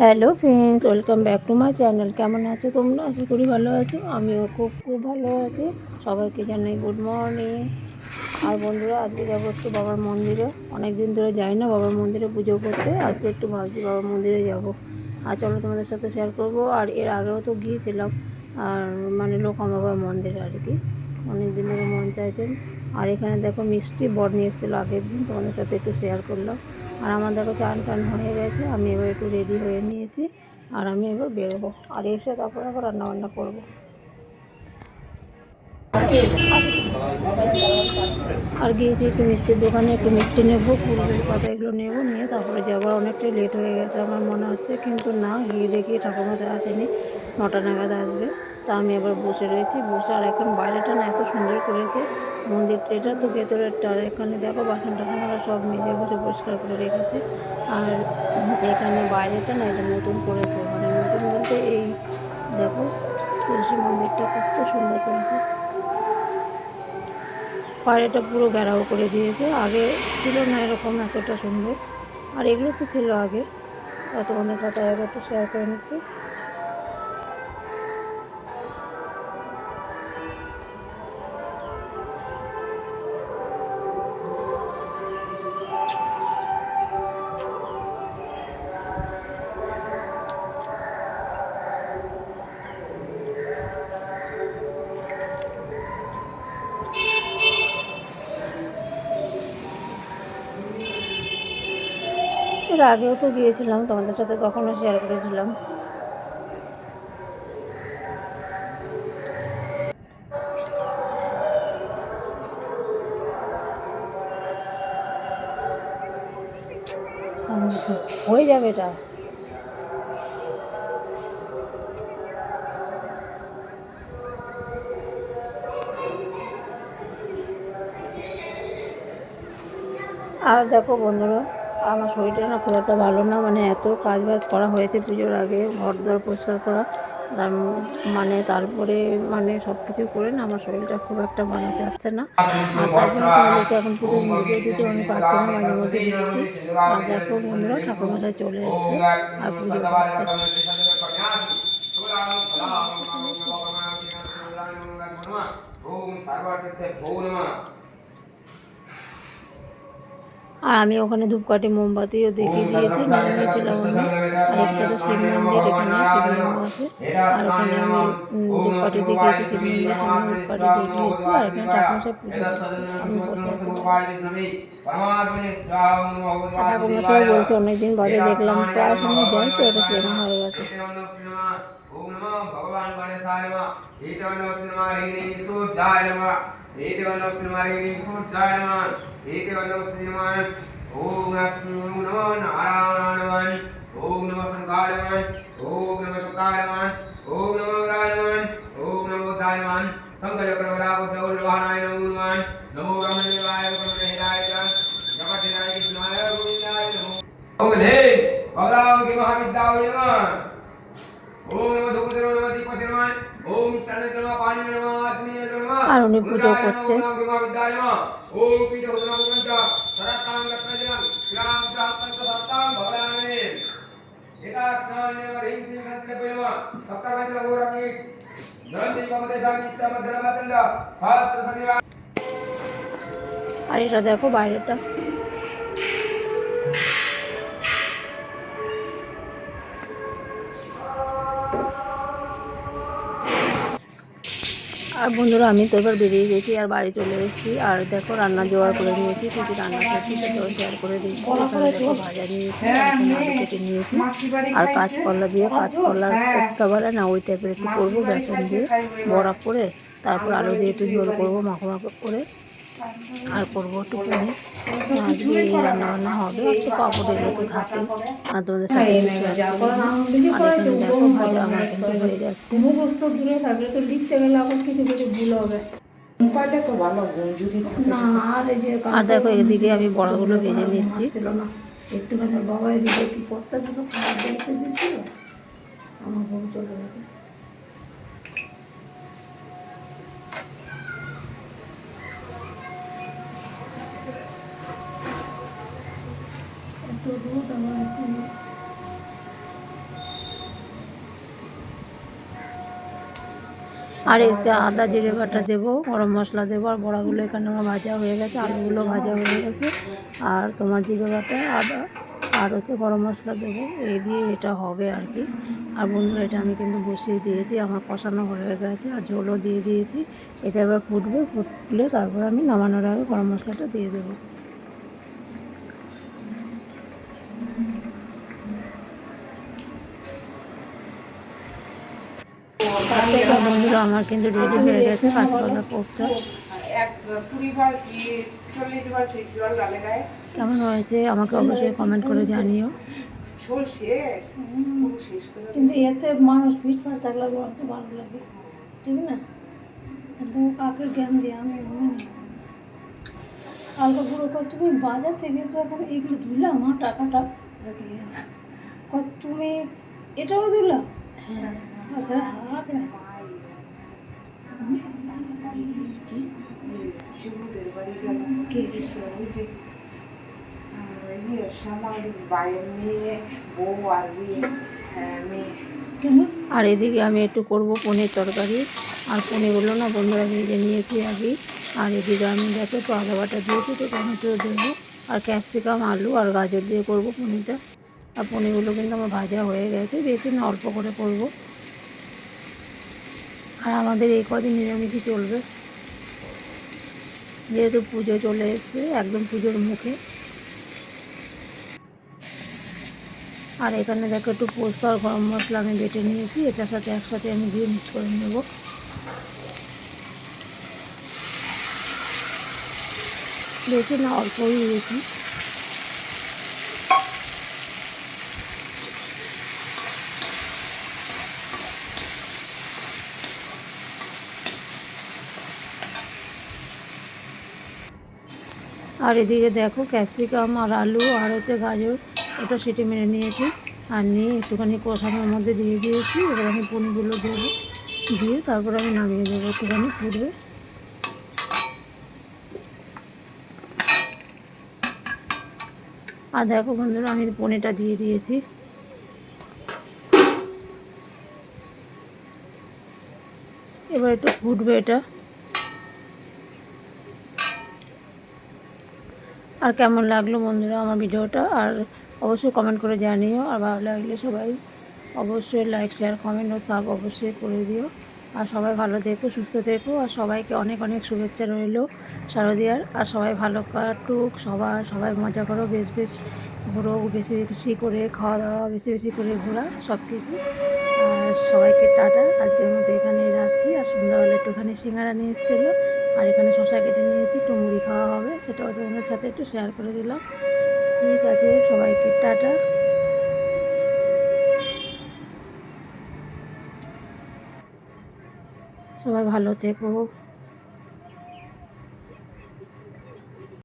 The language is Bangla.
Hello friends welcome back to my channel কেমন আছো তোমরা? আশা করি ভালো আছো। আমিও খুব খুব ভালো আছি। সবাইকে জানাই গুড মর্নিং আর বন্ধুরা, আজকে যাব একটু বাবার মন্দিরে। অনেক দিন ধরে যাই না বাবার মন্দিরে পুজো করতে। আজকে একটু ভাবছি বাবার মন্দিরে যাব। আর চলো তোমাদের সাথে শেয়ার করব। আর এর আগেও তো গিয়েছিলাম। আর মানে লোকাম বাবার মন্দিরে আর কি। অনেক দিন ধরে মন চাইছেন আর এখানে দেখো মিষ্টি বর নিয়ে এসেছিল আগের দিন। তোমাদের সাথে একটু শেয়ার করলাম। আর আমার দেখো চান টান হয়ে গেছে, আমি এবার একটু রেডি হয়ে নিয়েছি, আর আমি এবার বেরোবো। আর এসে তারপর আবার রান্নাবান্না করব। আর গিয়েছি একটু মিষ্টির দোকানে, একটু মিষ্টি নেব, ফুলের পাতা এগুলো নেব, নিয়ে তারপরে যাবার অনেকটাই লেট হয়ে গেছে আমার, মনে হচ্ছে। কিন্তু না, গিয়ে দেখি ঠাকুরমশা আসেনি। নটা নাগাদ আসবে। তা আমি আবার বসে রয়েছি। বসে আর এখন বাইরেটা না এত সুন্দর করেছে। মন্দির এটা তো ভেতরেরটা। আর এখানে দেখো, বাসন টাসন ওরা সব মেজে বসে পরিষ্কার করে রেখেছে। আর এখানে বাইরেটা না এটা নতুন করেছে। মানে নতুন বলতে এই, দেখো, তুলসী মন্দিরটা কত সুন্দর করেছে। বাইরেটা পুরো ঘেরাও করে দিয়েছে। আগে ছিল না এরকম এতটা সুন্দর। আর এগুলো তো ছিল আগে। এত তোমাদের সাথে একটু শেয়ার করে নিচ্ছি। এর আগেও তো গিয়েছিলাম, তোমাদের সাথে তখনও শেয়ার করেছিলাম। হয়ে যাবে এটা। আর দেখো বন্ধুরা আমার শরীরটা না খুব একটা ভালো না মানে এত কাজ বাজ করা হয়েছে পুজোর আগে, ঘর দর পরিষ্কার করা। তার মানে তারপরে মানে সব কিছু করে না আমার শরীরটা খুব একটা ভালো যাচ্ছে না। আর তার জন্য এখন পুজোর ভিডিও দিতে আমি পাচ্ছি না, মাঝে মধ্যে দিচ্ছি। আর দেখো বন্ধুরা, ঠাকুরমশাই চলে এসছে আর পুজো করছে। ওম সর্বার্থে ভো নমঃ। আর আমি ওখানে ধূপকাঠি মোমবাতিও দেখিয়ে দিয়েছি, নিয়ে নিয়েছিলাম আমি আর একটা তো শিব মন্দির এখানে শিবলিঙ্গ আছে। আর ওখানে আমি ধূপকাঠি দেখিয়েছি শিব মন্দিরের সামনে ধূপকাঠি দেখিয়েছি আর এখানে ঠাকুর পুজো করছে আমি বসে আছি। আর ঠাকুর মশাই বলছে, অনেকদিন বাদে দেখলাম, প্রায় সময় যায় তো, এটা চেনা হয়ে গেছে ভগবান গণেশায় ඒකවලෝක නිමාරයෙන් සුද්ධානමා ඒකවලෝක නිමාන ඕම් අක්ඛු නමෝ නාරාණවන් ඕම් නමෝ සංකාලමන් ඕම් නමෝ තුකාලමන් ඕම් නමෝ රාණවන් ඕම් නමෝ දානවන් සංගය ප්‍රවරාව දෞල් වහනාය නමෝමන් නමෝ රමණේවාය ප්‍රමණේනායක ජපතිනාය කිස්මාය ගුණාය නමෝ. ඕමලේ බවලාවගේ මහ විද්‍යාව වෙනවා. ඕම් නමෝ දුක්තරෝ නමෝ දීපතිරමන් আর উনি পুজো করছে। ওম মহাবিদ্যায় নমঃ ওম আর বন্ধুরা, আমি তো এবার বেরিয়ে গেছি আর বাড়ি চলে এসেছি। আর দেখো, রান্না জোগাড় করে নিয়েছি কিছু রান্না করছি সেটাও শেয়ার করে দিয়েছি ভাজা নিয়েছি কেটে নিয়েছি। আর কাঁচকলা দিয়ে কাঁচকলা কোপ্তা বলে না, ওই টাইপের একটু করব, বেসন দিয়ে বড়া করে, তারপর আলু দিয়ে একটু জোর করব মাখো মাখো করে। আর করব একটু আজকে এই রান্না বান্না হবে। একটু পাপড় এগুলো তো থাকে। আর তোমাদের সাথে ভাজা আমার কিন্তু হয়ে যাচ্ছে। দূরে থাকলে তো লিখতে গেলে আবার কিছু কিছু ভুল হবে। মোবাইলে তো ভালো গুণ যদি না আর আর দেখো এদিকে আমি বড়াগুলো ভেজে নিচ্ছি। একটুখানি বাবা এদিকে কি করতে খাবার দেখতে দিচ্ছিল আমার বউ চলে গেছে। আর এতে আদা, জিরে বাটা দেবো, গরম মশলা দেবো, আর বড়াগুলো এখানে আমার ভাজা হয়ে গেছে, আলুগুলো ভাজা হয়ে গেছে। আর তোমার জিরে বাটা, আদা, আর হচ্ছে গরম মশলা দেবো এই দিয়ে এটা হবে আর কি। আর বন্ধুরা, এটা আমি কিন্তু বসিয়ে দিয়েছি, আমার কষানো হয়ে গেছে, আর ঝোলও দিয়ে দিয়েছি। এটা এবার ফুটবে, ফুটলে তারপর আমি নামানোর আগে গরম মশলাটা দিয়ে দেবো। বন্ধুরা আমার কিন্তু রেডি হয়ে গেছে কাঁচকলা কেমন হয়েছে? আমাকে অবশ্যই কমেন্ট করে জানিও। করে কিন্তু এতে মানুষ ভিড় ভাড় থাকলে বলতে ভালো লাগে। ঠিক না? কিন্তু কাকে জ্ঞান দিয়ে আমি কালকে পুরো তুমি বাজার থেকে এসে এখন এগুলো ধুলাম আমার টাকাটা? কয় তুমি এটাও দিলাম আচ্ছা আর এদিকে আমি একটু করব পনির তরকারি। আর পনিরগুলো না বন্ধুরা ভেজে নিয়েছি আগে। আর এদিকে আমি দেখো তো আদা বাটা দিয়েছি, তো টমেটো দেবো। আর ক্যাপসিকাম, আলু আর গাজর দিয়ে করব পনিরটা। আর পনিরগুলো কিন্তু আমার ভাজা হয়ে গেছে, বেশি না অল্প করে করব। আর আমাদের এই কদিন নিরামিষই চলবে। যেহেতু পুজো চলে এসছে, একদম পুজোর মুখে। আর এখানে দেখো একটু পোস্ত আর গরম মশলা আমি বেটে নিয়েছি, এটার সাথে একসাথে আমি দিয়ে মিক্স করে নেব। বেশি না, অল্পই দিয়েছি। আর এদিকে দেখো ক্যাপসিকাম আর আলু আর হচ্ছে গাজর ওটা সেটে মেরে নিয়েছি। আর নিয়ে একটুখানি কষানোর মধ্যে দিয়ে দিয়েছি, এবার আমি পনিরগুলো দেবো। দিয়ে তারপর আমি নামিয়ে দেবো একটুখানি ফুটবে আর দেখো বন্ধুরা, আমি পনিরটা দিয়ে দিয়েছি। এবার একটু ফুটবে এটা। আর কেমন লাগল বন্ধুরা আমার ভিডিওটা? আর অবশ্যই কমেন্ট করে জানিও। আর ভালো লাগলে সবাই অবশ্যই লাইক শেয়ার কমেন্ট ও সাব অবশ্যই করে দিও। আর সবাই ভালো থেকো, সুস্থ থেকো। আর সবাইকে অনেক অনেক শুভেচ্ছা রইল শারদিয়ার। আর সবাই ভালো কাটুক, সবার, সবাই মজা করো, বেশ বেশ ঘুরো, বেশি বেশি করে খাওয়া দাওয়া বেশি বেশি করে ঘোরা সব কিছু আর সবাইকে টাটা। আজকের মতো এখানে রাখছি। আর সন্ধ্যাবেলা একটুখানি সিঙ্গারা নিয়ে এসেছিল। আর এখানে শশা কেটে নিয়েছি একটু খাওয়া সেটাও তোমাদের সাথে একটু শেয়ার করে দিলাম। ঠিক আছে সবাইকে টাটা। সবাই ভালো থেকো।